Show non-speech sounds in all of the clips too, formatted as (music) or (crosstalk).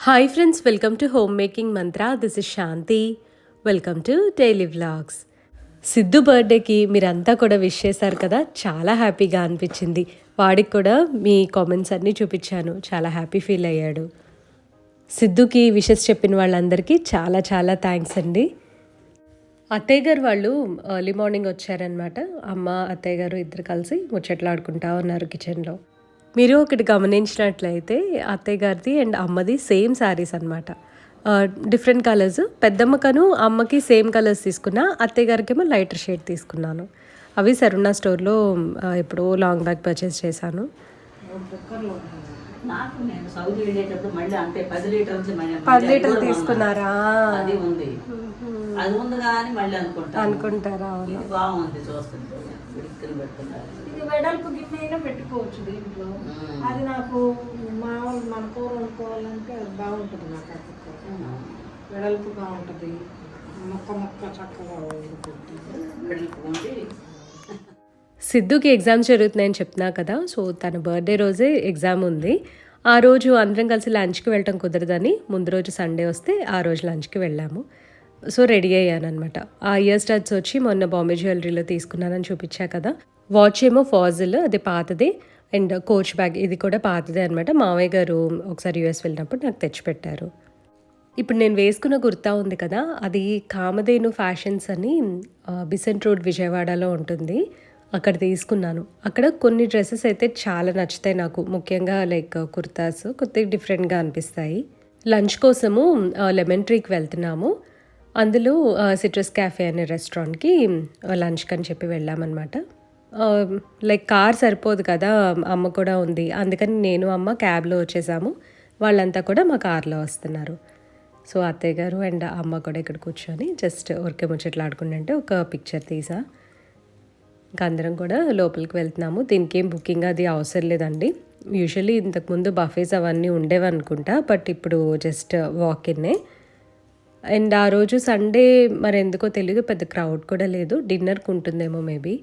Hi friends welcome to home making mantra this is Shanti welcome to daily vlogs Siddhu బర్త్డేకి మీరంతా కూడా wish చేశారు కదా? చాలా హ్యాపీగా అనిపించింది. వాడికి కూడా మీ కామెంట్స్ అన్నీ చూపించాను. చాలా హ్యాపీ ఫీల్ అయ్యాడు. సిద్ధుకి విషెస్ చెప్పిన వాళ్ళందరికీ చాలా చాలా థ్యాంక్స్ అండి. అత్తయ్య గారు వాళ్ళు ఎర్లీ మార్నింగ్ వచ్చారనమాట అమ్మ అత్తయ్య గారు ఇద్దరు కలిసి ముచ్చట్లాడుకుంటా ఉన్నారు కిచెన్లో మీరు ఒకటి గమనించినట్లయితే అత్తయ్య గారిది అండ్ అమ్మది సేమ్ శారీస్ అనమాట డిఫరెంట్ కలర్స్ పెద్దమ్మకను అమ్మకి సేమ్ కలర్స్ తీసుకున్నా అత్తయ్య గారికి ఏమో లైటర్ షేడ్ తీసుకున్నాను. అవి సరుణ స్టోర్లో ఎప్పుడో లాంగ్ బ్యాగ్ పర్చేస్ చేశాను. పది లీటర్లు తీసుకున్నారా? అనుకుంటారా? వెడల్పు గిన్నె అయినా పెట్టుకోవచ్చు దీంట్లో. అది నాకు మామూలు మన కూర వండుకోవాలంటే అది బాగుంటుంది నాకు కుక్కర్ వెడల్పుగా ఉంటుంది. మొక్క మొక్క చక్కగా వండుకుంటుంది పెట్టుకుంటే సిద్ధుకి ఎగ్జామ్స్ జరుగుతున్నాయని చెప్తున్నా కదా సో తన బర్త్డే రోజే ఎగ్జామ్ ఉంది. ఆ రోజు అందరం కలిసి లంచ్కి వెళ్ళటం కుదరదని ముందు రోజు సండే వస్తే ఆ రోజు లంచ్కి వెళ్ళాము. సో రెడీ అయ్యాను అనమాట ఆ ఇయర్ స్టార్ట్స్ వచ్చి మొన్న బాంబే జ్యువెలరీలో తీసుకున్నానని చూపించా కదా. వాచ్ ఏమో ఫాజిల్ అది పాతదే. అండ్ కోచ్ బ్యాగ్ ఇది కూడా పాతదే అనమాట మావయ్య గారు ఒకసారి యూఎస్ వెళ్ళినప్పుడు నాకు తెచ్చిపెట్టారు. ఇప్పుడు నేను వేసుకున్న కుర్తా ఉంది కదా అది కామధేను ఫ్యాషన్స్ అని బిసెంట్ రోడ్ విజయవాడలో ఉంటుంది. అక్కడ తీసుకున్నాను. అక్కడ కొన్ని డ్రెస్సెస్ అయితే చాలా నచ్చుతాయి నాకు. ముఖ్యంగా లైక్ కుర్తాస్ కొద్దిగా డిఫరెంట్గా అనిపిస్తాయి. లంచ్ కోసము లెమన్ ట్రీకి వెళ్తున్నాము. అందులో సిట్రస్ క్యాఫే అనే రెస్టారెంట్కి లంచ్కి అని చెప్పి వెళ్ళామన్నమాట. లైక్ కార్ సరిపోదు కదా అమ్మ కూడా ఉంది. అందుకని నేను అమ్మ క్యాబ్లో వచ్చేసాము. వాళ్ళంతా కూడా మా కార్లో వస్తున్నారు. సో అత్తయ్య గారు అండ్ అమ్మ కూడా ఇక్కడ కూర్చొని జస్ట్ ఊరికే ముచ్చట్లాడుకుంటుంటే ఒక పిక్చర్ తీసా. ఇంకా అందరం కూడా లోపలికి వెళ్తున్నాము. దీనికి ఏం బుకింగ్ అది అవసరం లేదండి. యూజువల్లీ ఇంతకుముందు బఫేస్ అవన్నీ ఉండేవి అనుకుంటా బట్ ఇప్పుడు జస్ట్ వాక్ ఇన్నే అండ్ ఆ రోజు సండే మరి ఎందుకో తెలియదు పెద్ద క్రౌడ్ కూడా లేదు. డిన్నర్కి ఉంటుందేమో మేబీ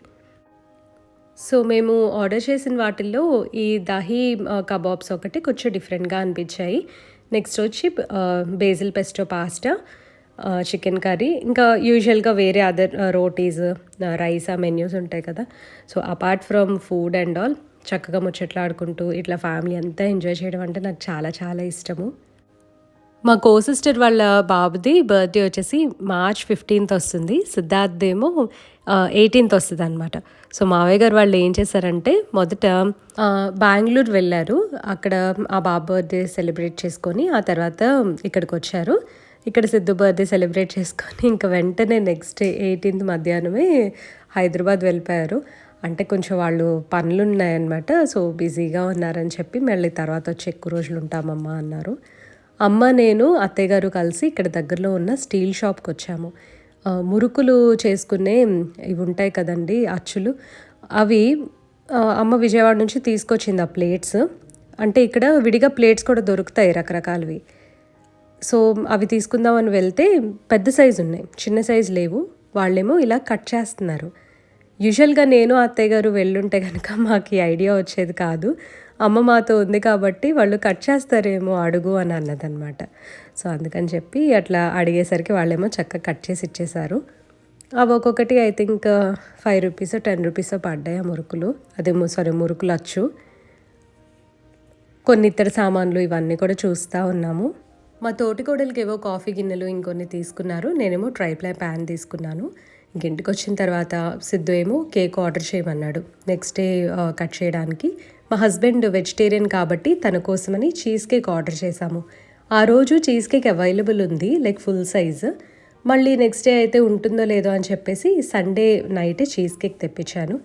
సో మేము ఆర్డర్ చేసిన వాటిల్లో ఈ దహీ కబాబ్స్ uh, ఒకటి కొంచెం డిఫరెంట్గా అనిపించాయి. నెక్స్ట్ వచ్చి basil pesto pasta chicken curry ఇంకా యూజువల్గా వేరే other uh, rotis uh, rice ఆ మెన్యూస్ ఉంటాయి కదా. So apart from food and all చక్కగా ముచ్చట్లాడుకుంటూ ఇట్లా ఫ్యామిలీ అంతా ఎంజాయ్ చేయడం అంటే నాకు చాలా చాలా ఇష్టము. మా కో సిస్టర్ వాళ్ళ బాబుది బర్త్డే వచ్చేసి మార్చ్ ఫిఫ్టీన్త్ వస్తుంది. సిద్ధార్థ్ ఏమో ఎయిటీన్త్ వస్తుంది అనమాట సో మావయ్య గారు వాళ్ళు ఏం చేశారంటే మొదట బెంగళూరు వెళ్ళారు. అక్కడ ఆ బాబు బర్త్డే సెలబ్రేట్ చేసుకొని ఆ తర్వాత ఇక్కడికి వచ్చారు. ఇక్కడ సిద్ధు బర్త్డే సెలబ్రేట్ చేసుకొని ఇంకా వెంటనే నెక్స్ట్ డే ఎయిటీన్త్ మధ్యాహ్నమే హైదరాబాద్ వెళ్ళిపోయారు. అంటే కొంచెం వాళ్ళు పనులు ఉన్నాయన్నమాట సో బిజీగా ఉన్నారని చెప్పి మళ్ళీ తర్వాత వచ్చి ఎక్కువ రోజులు ఉంటామమ్మా అన్నారు. అమ్మ నేను అత్తయ్యగారు కలిసి ఇక్కడ దగ్గరలో ఉన్న స్టీల్ షాప్కి వచ్చాము. మురుకులు చేసుకునే ఇవి ఉంటాయి కదండి అచ్చులు. అవి అమ్మ విజయవాడ నుంచి తీసుకొచ్చింది ఆ ప్లేట్స్. అంటే ఇక్కడ విడిగా ప్లేట్స్ కూడా దొరుకుతాయి రకరకాలవి. సో అవి తీసుకుందామని వెళ్తే పెద్ద సైజు ఉన్నాయి చిన్న సైజు లేవు. వాళ్ళేమో ఇలా కట్ చేస్తున్నారు. యూజువల్గా నేను అత్తయ్య గారు వెళ్ళుంటే కనుక మాకు ఈ ఐడియా వచ్చేది కాదు. అమ్మ మాతో ఉంది కాబట్టి వాళ్ళు కట్ చేస్తారేమో అడుగు అని అన్నదన్నమాట సో అందుకని చెప్పి అట్లా అడిగేసరికి వాళ్ళేమో చక్కగా కట్ చేసి ఇచ్చేశారు. అవి ఒక్కొక్కటి I think five rupees ten rupees పడ్డాయి ఆ మురుకులు. అదే సారీ మురుకులు వచ్చు కొన్ని ఇతర సామాన్లు ఇవన్నీ కూడా చూస్తూ ఉన్నాము. మా తోటికోడలకి ఏవో కాఫీ గిన్నెలు ఇంకొన్ని తీసుకున్నారు. నేనేమో ట్రైప్లై ప్యాన్ తీసుకున్నాను. ఇంక ఇంటికి వచ్చిన తర్వాత సిద్ధు ఏమో కేక్ ఆర్డర్ చేయమన్నాడు. నెక్స్ట్ డే కట్ చేయడానికి. మా హస్బెండ్ వెజిటేరియన్ కాబట్టి తన కోసమని చీజ్ కేక్ ఆర్డర్ చేశాము. ఆ రోజు చీజ్ కేక్ అవైలబుల్ ఉంది లైక్ ఫుల్ సైజ్ మళ్ళీ నెక్స్ట్ డే అయితే ఉంటుందో లేదో అని చెప్పేసి సండే నైట్ చీజ్ కేక్ తెప్పించాను.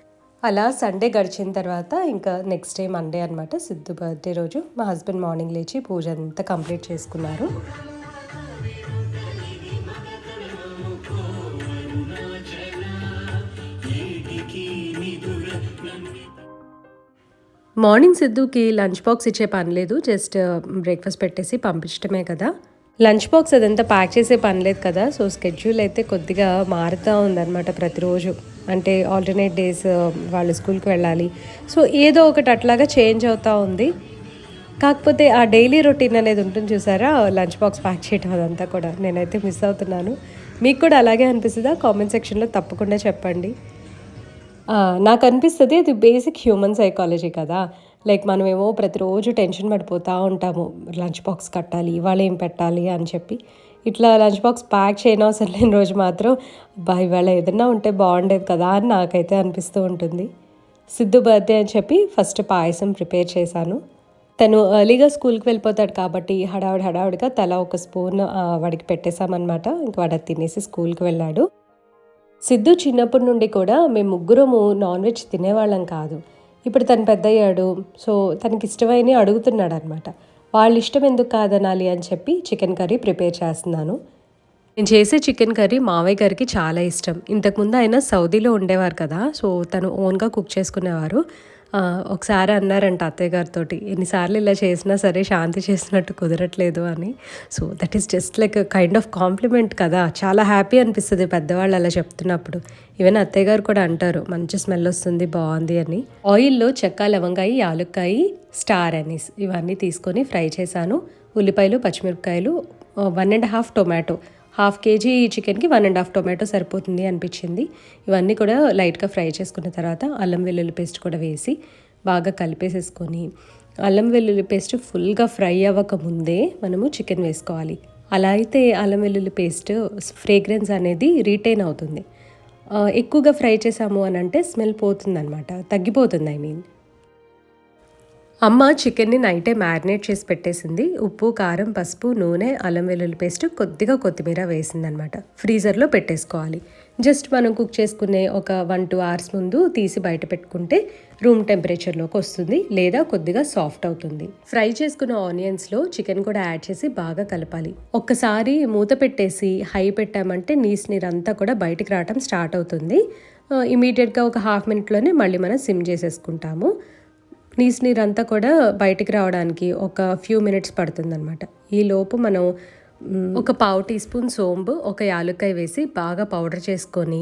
అలా సండే గడిచిన తర్వాత ఇంకా నెక్స్ట్ డే మండే అనమాట సిద్ధు బర్త్డే రోజు. మా హస్బెండ్ మార్నింగ్ లేచి పూజ అంతా కంప్లీట్ చేసుకున్నారు. మార్నింగ్ సిద్ధుకి లంచ్ బాక్స్ ఇచ్చే పని లేదు. జస్ట్ బ్రేక్ఫాస్ట్ పెట్టేసి పంపించడమే కదా. లంచ్ బాక్స్ అదంతా ప్యాక్ చేసే పని లేదు కదా. సో స్కెడ్యూల్ అయితే కొద్దిగా మారుతూ ఉందన్నమాట ప్రతిరోజు. అంటే ఆల్టర్నేట్ డేస్ వాళ్ళు స్కూల్కి వెళ్ళాలి. సో ఏదో ఒకటి అట్లాగా చేంజ్ అవుతూ ఉంది. కాకపోతే ఆ డైలీ రొటీన్ అనేది ఉంటుంది చూసారా? లంచ్ బాక్స్ ప్యాక్ చేయడం అదంతా కూడా. నేనైతే మిస్ అవుతున్నాను. మీకు కూడా అలాగే అనిపిస్తుందా? కామెంట్ సెక్షన్లో తప్పకుండా చెప్పండి. నాకు అనిపిస్తుంది అది బేసిక్ హ్యూమన్ సైకాలజీ కదా. లైక్ మనమేమో ప్రతిరోజు టెన్షన్ పడిపోతూ ఉంటాము. లంచ్ బాక్స్ కట్టాలి ఇవాళ ఏం పెట్టాలి అని చెప్పి. ఇట్లా లంచ్ బాక్స్ ప్యాక్ చేయనవసరం లేని రోజు మాత్రం బా ఇవాళ ఏదైనా ఉంటే బాగుండేది కదా అని నాకైతే అనిపిస్తూ ఉంటుంది. సిద్ధు బర్త్డే అని చెప్పి ఫస్ట్ పాయసం ప్రిపేర్ చేశాను. తను ఎర్లీగా స్కూల్కి వెళ్ళిపోతాడు కాబట్టి హడావిడి హడావిడిగా తల ఒక స్పూన్ వాడికి పెట్టేశామన్నమాట. ఇంక వాడు తినేసి స్కూల్కి వెళ్ళాడు. సిద్ధు చిన్నప్పటి నుండి కూడా మేము ముగ్గురము నాన్ వెజ్ తినేవాళ్ళం కాదు. ఇప్పుడు తను పెద్దయ్యాడు సో తనకి ఇష్టమైనవి అడుగుతున్నాడు అనమాట వాళ్ళ ఇష్టం ఎందుకు కాదనాలి అని చెప్పి చికెన్ కర్రీ ప్రిపేర్ చేస్తున్నాను. నేను చేసే చికెన్ కర్రీ మావయ్య గారికి చాలా ఇష్టం. ఇంతకుముందు ఆయన సౌదీలో ఉండేవారు కదా సో తను ఓన్గా కుక్ చేసుకునేవారు. ఒకసారి అన్నారంట అత్తయ్య గారితో ఎన్నిసార్లు ఇలా చేసినా సరే శాంతి చేసినట్టు కుదరట్లేదు అని. So that is just like kind of compliment కదా. చాలా హ్యాపీ అనిపిస్తుంది పెద్దవాళ్ళు అలా చెప్తున్నప్పుడు. ఈవెన్ అత్తయ్య గారు కూడా అంటారు మంచి స్మెల్ వస్తుంది బాగుంది అని. ఆయిల్లో చెక్క లవంగాయి యాలుక్కాయ స్టార్ అనీస్ ఇవన్నీ తీసుకొని ఫ్రై చేశాను. ఉల్లిపాయలు పచ్చిమిరపకాయలు one and half tomato half KG చికెన్కి వన్ అండ్ హాఫ్ టొమాటో సరిపోతుంది అనిపించింది. ఇవన్నీ కూడా లైట్గా ఫ్రై చేసుకున్న తర్వాత అల్లం వెల్లుల్లి పేస్ట్ కూడా వేసి బాగా కలిపేసేసుకొని అల్లం వెల్లుల్లి పేస్ట్ ఫుల్గా ఫ్రై అవ్వక ముందే మనము చికెన్ వేసుకోవాలి. అలా అయితే అల్లం వెల్లుల్లి పేస్ట్ ఫ్రేగ్రెన్స్ అనేది రీటైన్ అవుతుంది. ఎక్కువగా ఫ్రై చేసాము అని అంటే స్మెల్ పోతుందన్నమాట. తగ్గిపోతుంది ఐ మీన్. అమ్మ చికెన్ని నైటే మ్యారినేట్ చేసి పెట్టేసింది. ఉప్పు కారం పసుపు నూనె అల్లం వెల్లుల్లి పేస్ట్ కొద్దిగా కొత్తిమీర వేసిందనమాట. ఫ్రీజర్లో పెట్టేసుకోవాలి. జస్ట్ మనం కుక్ చేసుకునే ఒక వన్ టూ అవర్స్ ముందు తీసి బయట పెట్టుకుంటే రూమ్ టెంపరేచర్లోకి వస్తుంది లేదా కొద్దిగా సాఫ్ట్ అవుతుంది. ఫ్రై చేసుకున్న ఆనియన్స్లో చికెన్ కూడా యాడ్ చేసి బాగా కలపాలి. ఒక్కసారి మూత పెట్టేసి హై పెట్టామంటే నీస్ నీరంతా కూడా బయటికి రావటం స్టార్ట్ అవుతుంది. ఇమీడియట్గా ఒక హాఫ్ మినిట్లోనే మళ్ళీ మనం సిమ్ చేసేసుకుంటాము. నీస్ నీరంతా కూడా బయటికి రావడానికి ఒక ఫ్యూ మినిట్స్ పడుతుందన్నమాట. ఈలోపు మనం ఒక పావు టీ స్పూన్ సోంబు ఒక యాలుక్కాయ వేసి బాగా పౌడర్ చేసుకొని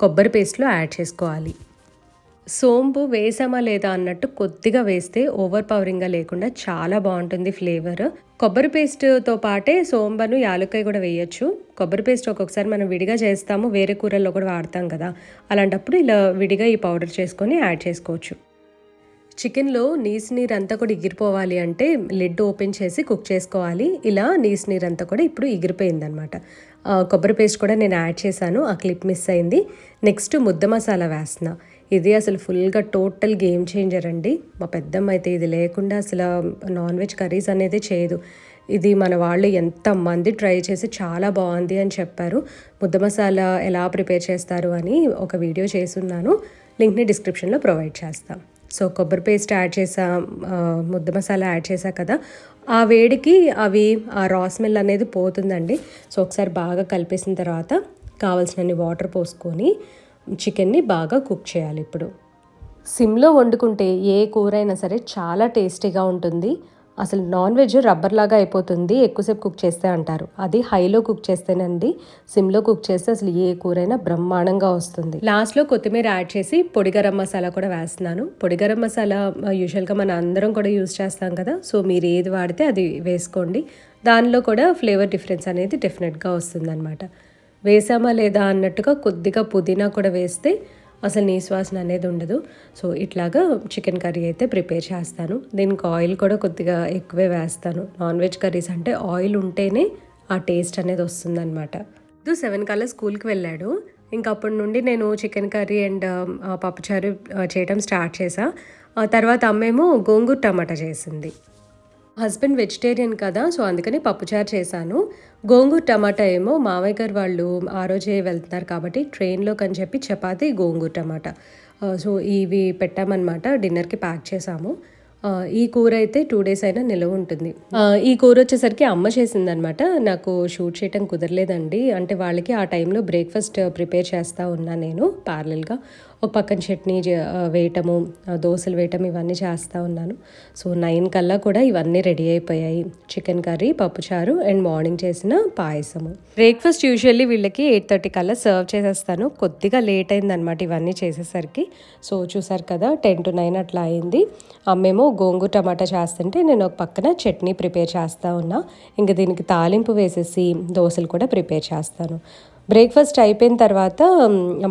కొబ్బరి పేస్ట్లో యాడ్ చేసుకోవాలి. సోంపు వేసామా లేదా అన్నట్టు కొద్దిగా వేస్తే ఓవర్ పవరింగ్గా లేకుండా చాలా బాగుంటుంది ఫ్లేవర్. కొబ్బరి పేస్ట్తో పాటే సోంబను యాలక్కాయ కూడా వేయచ్చు. కొబ్బరి పేస్ట్ ఒక్కొక్కసారి మనం విడిగా చేస్తాము వేరే కూరల్లో కూడా వాడతాం కదా. అలాంటప్పుడు ఇలా విడిగా ఈ పౌడర్ చేసుకొని యాడ్ చేసుకోవచ్చు. చికెన్లో నీసు నీరు అంతా కూడా ఎగిరిపోవాలి అంటే లిడ్ ఓపెన్ చేసి కుక్ చేసుకోవాలి. ఇలా నీసు నీరు అంతా కూడా ఇప్పుడు ఎగిరిపోయిందనమాట కొబ్బరి పేస్ట్ కూడా నేను యాడ్ చేశాను. ఆ క్లిప్ మిస్ అయింది. నెక్స్ట్ ముద్ద మసాలా వేస్తున్నా. ఇది అసలు ఫుల్గా టోటల్ గేమ్ చేంజర్ అండి. మా పెద్దమ్మ అయితే ఇది లేకుండా అసలు నాన్ వెజ్ కర్రీస్ అనేది చేయదు. ఇది మన వాళ్ళు ఎంతమంది ట్రై చేసి చాలా బాగుంది అని చెప్పారు. ముద్ద మసాలా ఎలా ప్రిపేర్ చేస్తారు అని ఒక వీడియో చేసున్నాను లింక్ని డిస్క్రిప్షన్లో ప్రొవైడ్ చేస్తాం. సో కొబ్బరి పేస్ట్ యాడ్ చేసా ముద్ద మసాలా యాడ్ చేసా కదా. ఆ వేడికి అవి ఆ రా స్మెల్ అనేది పోతుందండి. సో ఒకసారి బాగా కలిపేసిన తర్వాత కావాల్సినన్ని వాటర్ పోసుకొని చికెన్ని బాగా కుక్ చేయాలి ఇప్పుడు. సిమ్లో వండుకుంటే ఏ కూర అయినా సరే చాలా టేస్టీగా ఉంటుంది. అసలు నాన్ వెజ్ రబ్బర్ లాగా అయిపోతుంది ఎక్కువసేపు కుక్ చేస్తే అంటారు. అది హైలో కుక్ చేస్తేనండి సిమ్లో కుక్ చేస్తే అసలు ఏ కూరైనా బ్రహ్మాండంగా వస్తుంది. లాస్ట్లో కొత్తిమీర యాడ్ చేసి పొడి గరం మసాలా కూడా వేస్తున్నాను. పొడి గరం మసాలా యూజువల్గా మన అందరం కూడా యూజ్ చేస్తాం కదా సో మీరు ఏది వాడితే అది వేసుకోండి. దానిలో కూడా ఫ్లేవర్ డిఫరెన్స్ అనేది డెఫినెట్గా వస్తుందన్నమాట. వేసామా లేదా అన్నట్టుగా కొద్దిగా పుదీనా కూడా వేస్తే అసలు నీ వాసన అనేది ఉండదు. సో ఇట్లాగా చికెన్ కర్రీ అయితే ప్రిపేర్ చేస్తాను. దీనికి ఆయిల్ కూడా కొద్దిగా ఎక్కువే వేస్తాను. నాన్ వెజ్ కర్రీస్ అంటే ఆయిల్ ఉంటేనే ఆ టేస్ట్ అనేది వస్తుందన్నమాట. ఇది సెవెన్ కల్లా స్కూల్కి వెళ్ళాడు. ఇంకా అప్పటి నుండి నేను చికెన్ కర్రీ అండ్ పప్పుచారు చేయడం స్టార్ట్ చేసా తర్వాత అమ్మేమో గోంగూర టమాటా చేసింది. హస్బెండ్ వెజిటేరియన్ కదా సో అందుకని పప్పుచారు చేశాను. గోంగూర టమాటా ఏమో మామయ్య గారు వాళ్ళు ఆ రోజే వెళ్తున్నారు కాబట్టి ట్రైన్లోకి అని చెప్పి చపాతీ గోంగూర టమాటా. సో ఇవి పెట్టామన్నమాట డిన్నర్కి ప్యాక్ చేసాము ఈ కూర అయితే టూ డేస్ అయినా నిలవ ఉంటుంది. ఈ కూర వచ్చేసరికి అమ్మ చేసిందనమాట నాకు షూట్ చేయటం కుదరలేదండి. అంటే వాళ్ళకి ఆ టైంలో బ్రేక్ఫాస్ట్ ప్రిపేర్ చేస్తూ ఉన్నా నేను ప్యారలల్గా ఒక పక్కన చట్నీ వేయటము దోశలు వేయటం ఇవన్నీ చేస్తూ ఉన్నాను. సో నైన్ కల్లా కూడా ఇవన్నీ రెడీ అయిపోయాయి. చికెన్ కర్రీ పప్పుచారు అండ్ మార్నింగ్ చేసిన పాయసము. బ్రేక్ఫాస్ట్ యూజువల్లీ వీళ్ళకి ఎయిట్ థర్టీ కల్లా సర్వ్ చేసేస్తాను. కొద్దిగా లేట్ అయిందనమాట ఇవన్నీ చేసేసరికి. సో చూసారు కదా టెన్ టు నైన్ అట్లా అయింది. అమ్మేమో గోంగూర టమాటా చేస్తుంటే నేను ఒక పక్కన చట్నీ ప్రిపేర్ చేస్తూ ఉన్నా. ఇంకా దీనికి తాలింపు వేసేసి దోశలు కూడా ప్రిపేర్ చేస్తాను. బ్రేక్ఫాస్ట్ అయిపోయిన తర్వాత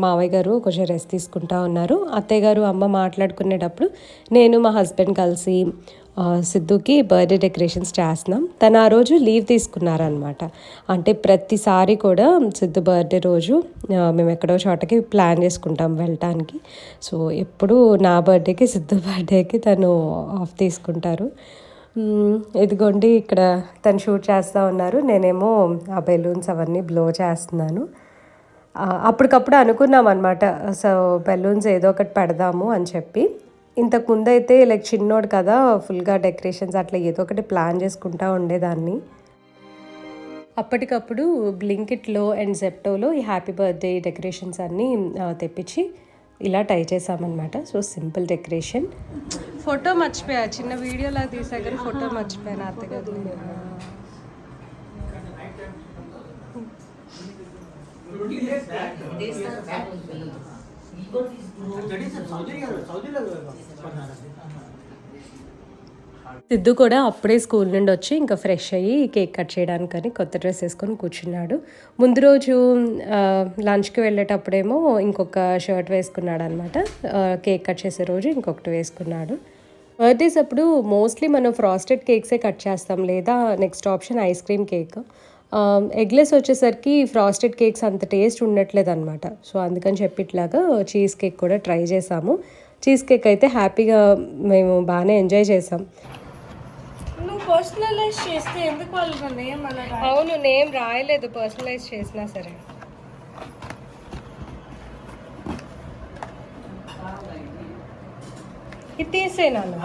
మావయ్య గారు కొంచెం రెస్ట్ తీసుకుంటా ఉన్నారు. అత్తయ్య గారు అమ్మ మాట్లాడుకునేటప్పుడు నేను మా హస్బెండ్ కలిసి సిద్ధుకి బర్త్డే డెకరేషన్స్ చేస్తున్నాం. తను ఆ రోజు లీవ్ తీసుకున్నారనమాట అంటే ప్రతిసారి కూడా సిద్ధు బర్త్డే రోజు మేము ఎక్కడో చోటకి ప్లాన్ చేసుకుంటాం వెళ్ళటానికి. సో ఎప్పుడు నా బర్త్డేకి సిద్ధు బర్త్డేకి తను ఆఫ్ తీసుకుంటారు. ఇదిగోండి ఇక్కడ తను షూట్ చేస్తూ ఉన్నారు. నేనేమో ఆ బెలూన్స్ అవన్నీ బ్లో చేస్తున్నాను. అప్పటికప్పుడు అనుకున్నాం అనమాట సో బెలూన్స్ ఏదో ఒకటి పెడదాము అని చెప్పి. ఇంతకు ముందు అయితే లైక్ చిన్నోడు కదా ఫుల్గా డెకరేషన్స్ అట్లా ఏదో ఒకటి ప్లాన్ చేసుకుంటా ఉండేదాన్ని. అప్పటికప్పుడు బ్లింకిట్లో అండ్ జెప్టోలో ఈ హ్యాపీ బర్త్డే డెకరేషన్స్ అన్నీ తెప్పించి ఇలా టై చేసామన్నమాట సో సింపుల్ డెకరేషన్ ఫోటో మర్చిపోయా చిన్న వీడియోలా తీసా కానీ ఫోటో మర్చిపోయాను అత్తగారు సిద్ధు కూడా అప్పుడే స్కూల్ నుండి వచ్చి ఇంకా ఫ్రెష్ అయ్యి కేక్ కట్ చేయడానికని కొత్త డ్రెస్ వేసుకొని కూర్చున్నాడు. ముందు రోజు లంచ్కి వెళ్ళేటప్పుడేమో ఇంకొక షర్ట్ వేసుకున్నాడు అనమాట కేక్ కట్ చేసే రోజు ఇంకొకటి వేసుకున్నాడు. బర్త్డేస్ అప్పుడు మోస్ట్లీ మనం ఫ్రాస్టెడ్ కేక్సే కట్ చేస్తాం లేదా next option ice cream cake. Eggless వచ్చేసరికి ఫ్రాస్టెడ్ కేక్స్ అంత టేస్ట్ ఉండట్లేదు అనమాట సో అందుకని చెప్పి ఇట్లాగా చీజ్ కేక్ కూడా ట్రై చేసాము. చీజ్ కేక్ అయితే హ్యాపీగా మేము బాగానే ఎంజాయ్ చేసాం. పర్సనలైజ్ చేస్తే ఎందుకు వాళ్ళు నేమ్ అలా అవును నేమ్ రాయలేదు పర్సనలైజ్ చేసినా సరే. ఇది తీసే నాన్న.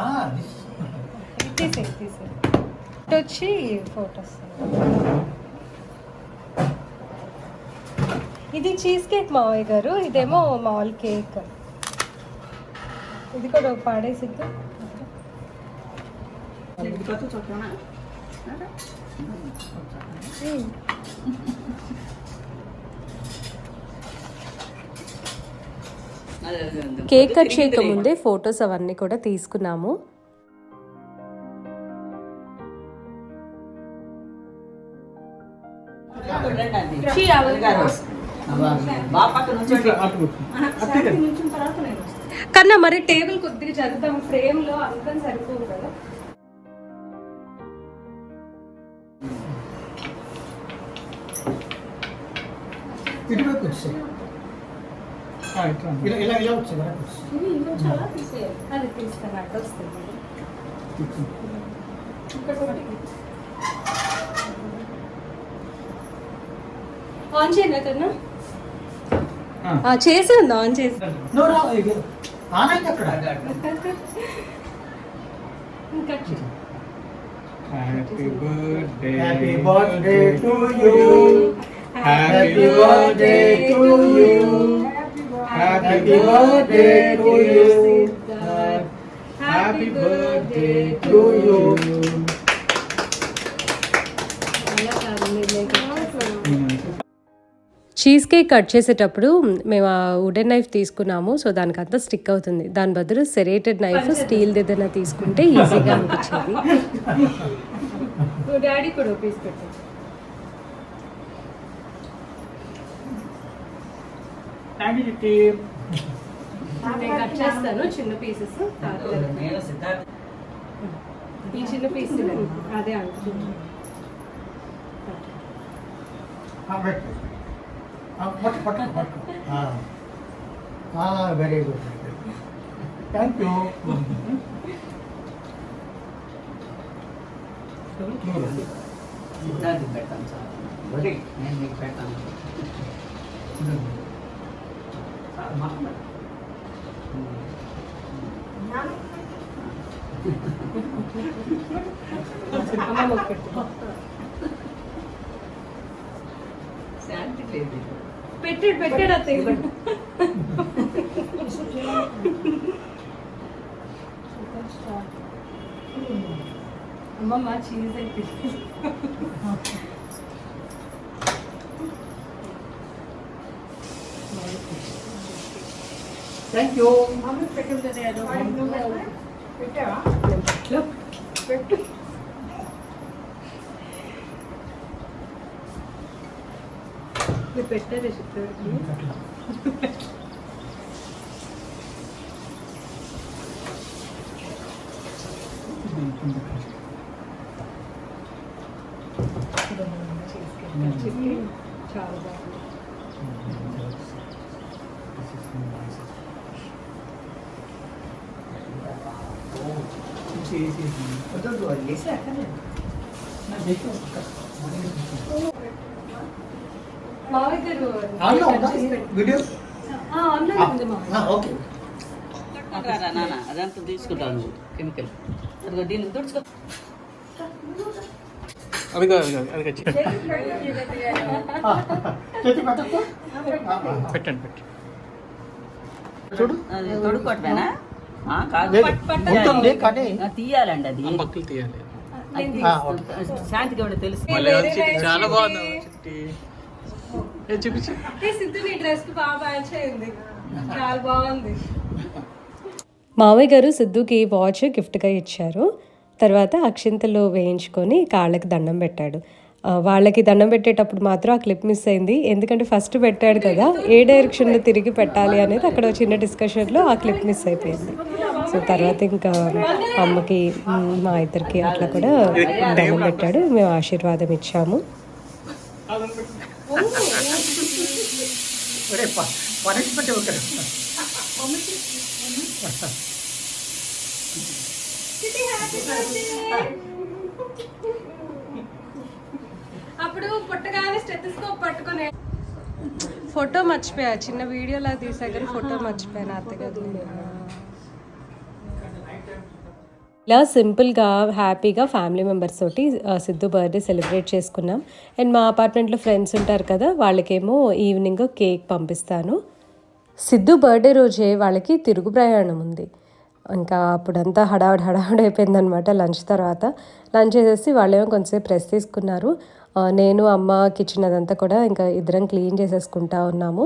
ఇది తీసే తీసే ఇటు వచ్చి ఫోటోస్ ఇది చీజ్ కేక్ మావయ్య గారు ఇదేమో మామూలు కేక్ ఇది కూడా పాడేసిద్దు. కేక్ కట్ చేయక ముందే ఫొటోస్ అవన్నీ కూడా తీసుకున్నాము. కన్నా మరి టేబుల్ కొద్దిగా చదువుతాం ఫ్రేమ్లో అందుకని సరిపోదు కదా. ఇటువైపు వచ్చి ఇలా ఇలా ఇలా వచ్చి వెనక్కి వచ్చి అది తీస్తాను అడ్డు వస్తుంది. ఆన్ చేయనా కన్నా ఆ, చేసి ఉంది? ఆన్ చేసి. ఆన్ అయింది అక్కడ. Happy birthday. Happy birthday to you Happy birthday to you. Happy birthday to you. Happy birthday to you. Cheese cake cut చేసేటప్పుడు మేము ఆ వుడెన్ నైఫ్ తీసుకున్నాము సో దానికి అంతా స్టిక్ అవుతుంది దాని బదులు సెరేటెడ్ నైఫ్ స్టీల్ ఏదైనా తీసుకుంటే ఈజీగా అనిపించేది (laughs) డాడీ కూడా నేను కట్ చేస్తాను చిన్న పీసెస్ నేను సిద్ధార్థ ఈ చిన్న పీస్ అదే అంటున్నాను very good thank you Siddhartha పెడతాను సార్ వరి నేను మీకు పెడతాను సార్ మాట్లాడు అమ్మ పెట్టు శాంతి లేదు పెట్టాడు పెట్టాడు అత్తయ్య సూపర్ స్టార్ అమ్మమ్మ చీజ్ అయితే Thank you. మమ్మీ పెట్టుంటుంది ఏదో పెట్టావా Video okay. నాన్న. అదంతా తీసుకుంటావు నువ్వు. కెమికల్. అదిగో దీన్ని పెట్టకు పెట్టండి పెట్టండి. చూడు. అది ఉంటుంది కానీ తీయాలండి అది. పక్కలు తీయాలి. శాంతికి తెలుసు చాలా బాగుంది చూపించు సిద్ధు నీ డ్రెస్ బాగా మ్యాచ్ అయింది. చాలా బాగుంది. మావయ్య గారు సిద్ధుకి వాచ్ గిఫ్ట్గా ఇచ్చారు. తర్వాత అక్షింతలు వేయించుకొని కాళ్ళకి దండం పెట్టాడు. వాళ్ళకి దండం పెట్టేటప్పుడు మాత్రం ఆ క్లిప్ మిస్ అయింది. ఎందుకంటే ఫస్ట్ పెట్టాడు కదా ఏ డైరెక్షన్లో తిరిగి పెట్టాలి అనేది అక్కడ చిన్న డిస్కషన్లో ఆ క్లిప్ మిస్ అయిపోయింది. సో తర్వాత ఇంకా అమ్మకి మ్, ఇద్దరికి అట్లా కూడా దండం పెట్టాడు. మేము ఆశీర్వాదం ఇచ్చాము. అప్పుడు పుట్టగానే స్టెథిస్కోప్ పట్టుకొని ఫోటో మర్చిపోయా చిన్న వీడియోలా తీసా కానీ ఫోటో మర్చిపోయాను అత్తగారు. ఇలా సింపుల్గా హ్యాపీగా ఫ్యామిలీ మెంబర్స్ తోటి సిద్ధు బర్త్డే సెలబ్రేట్ చేసుకున్నాం. అండ్ మా అపార్ట్మెంట్లో ఫ్రెండ్స్ ఉంటారు కదా వాళ్ళకేమో ఈవినింగ్ కేక్ పంపిస్తాను. సిద్ధు బర్త్డే రోజే వాళ్ళకి తిరుగు ప్రయాణం ఉంది. ఇంకా అప్పుడంతా హడావుడి హడావుడి అయిపోయిందనమాట లంచ్ తర్వాత. లంచ్ చేసేసి వాళ్ళేమో కొంచెంసేపు రెస్ట్ తీసుకున్నారు. నేను అమ్మ కిచెన్ అదంతా కూడా ఇంకా ఇద్దరం క్లీన్ చేసేసుకుంటా ఉన్నాము.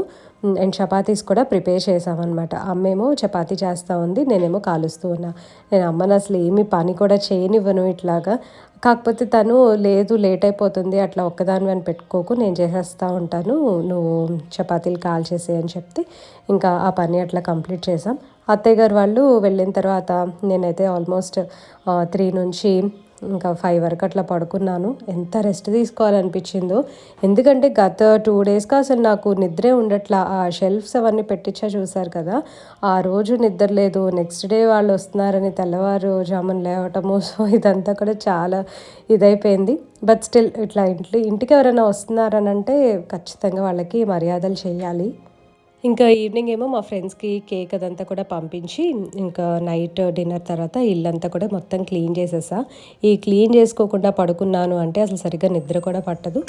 అండ్ చపాతీస్ కూడా ప్రిపేర్ చేసామన్నమాట. అమ్మేమో చపాతీ చేస్తూ ఉంది నేనేమో కాలుస్తూ ఉన్నా. నేను అమ్మని అసలు ఏమి పని కూడా చేయనివ్వను ఇట్లాగా. కాకపోతే తను లేదు లేట్ అయిపోతుంది అట్లా ఒక్కదాని అని పెట్టుకోకు నేను చేసేస్తూ ఉంటాను నువ్వు చపాతీలు కాల్ చేసే అని చెప్తే ఇంకా ఆ పని అట్లా కంప్లీట్ చేసాం. అత్తయ్య గారు వాళ్ళు వెళ్ళిన తర్వాత నేనైతే ఆల్మోస్ట్ త్రీ నుంచి ఇంకా ఫైవ్ వరకు అట్లా పడుకున్నాను. ఎంత రెస్ట్ తీసుకోవాలనిపించిందో. ఎందుకంటే గత టూ డేస్గా అసలు నాకు నిద్రే ఉండట్లా. ఆ షెల్ఫ్స్ అవన్నీ పెట్టించా చూసారు కదా. ఆ రోజు నిద్ర లేదు. నెక్స్ట్ డే వాళ్ళు వస్తున్నారని తెల్లవారు జామున్ లేవటము. (laughs) సో ఇదంతా కూడా చాలా ఇదైపోయింది. బట్ స్టిల్ ఇట్లా ఇంట్లో ఇంటికి ఎవరైనా వస్తున్నారని అంటే ఖచ్చితంగా వాళ్ళకి మర్యాదలు చేయాలి. ఇంకా ఈవినింగ్ ఏమో మా ఫ్రెండ్స్కి కేక్ అదంతా కూడా పంపించి ఇంకా నైట్ డిన్నర్ తర్వాత ఇల్లంతా కూడా మొత్తం క్లీన్ చేసేసా. ఈ క్లీన్ చేసుకోకుండా పడుకున్నాను అంటే అసలు సరిగ్గా నిద్ర కూడా పట్టదు.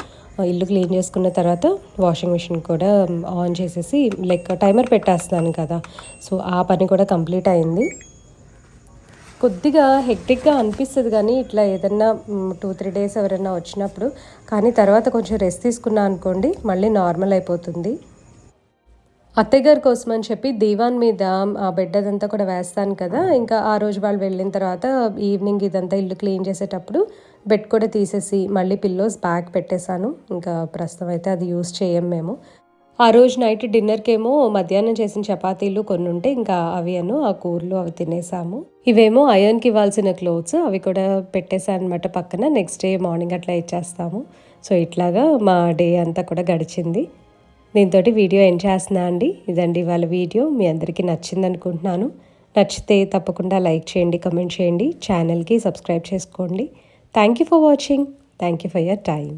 ఇల్లు క్లీన్ చేసుకున్న తర్వాత వాషింగ్ మిషన్ కూడా ఆన్ చేసేసి లైక్ టైమర్ పెట్టేస్తాను కదా. సో ఆ పని కూడా కంప్లీట్ అయింది. కొద్దిగా హెక్టిక్గా అనిపిస్తుంది కానీ ఇట్లా ఏదన్నా టూ త్రీ డేస్ ఎవరైనా వచ్చినప్పుడు కానీ తర్వాత కొంచెం రెస్ట్ తీసుకున్నా అనుకోండి మళ్ళీ నార్మల్ అయిపోతుంది. అత్తయ్య గారి కోసం అని చెప్పి దీవాన్ మీద ఆ బెడ్ అదంతా కూడా వేస్తాను కదా. ఇంకా ఆ రోజు వాళ్ళు వెళ్ళిన తర్వాత ఈవినింగ్ ఇదంతా ఇల్లు క్లీన్ చేసేటప్పుడు బెడ్ కూడా తీసేసి మళ్ళీ పిల్లోస్ బ్యాగ్ పెట్టేశాను. ఇంకా ప్రస్తుతం అయితే అది యూస్ చేయం మేము. ఆ రోజు నైట్ డిన్నర్కేమో మధ్యాహ్నం చేసిన చపాతీలు కొన్ని ఉంటే ఇంకా అవి అను ఆ కూరలు అవి తినేసాము ఇవేమో అయన్కి ఇవ్వాల్సిన క్లోత్స్ అవి కూడా పెట్టేశాను అనమాట పక్కన. నెక్స్ట్ డే మార్నింగ్ అట్లా ఇచ్చేస్తాము. సో ఇట్లాగా మా డే అంతా కూడా గడిచింది. దీంతో వీడియో ఎండ్ చేస్తున్నా అండి? ఇదండి వాళ్ళ వీడియో. మీ అందరికీ నచ్చింది అనుకుంటున్నాను నచ్చితే తప్పకుండా లైక్ చేయండి కమెంట్ చేయండి. ఛానల్కి సబ్స్క్రైబ్ చేసుకోండి. Thank you for watching. Thank you for your time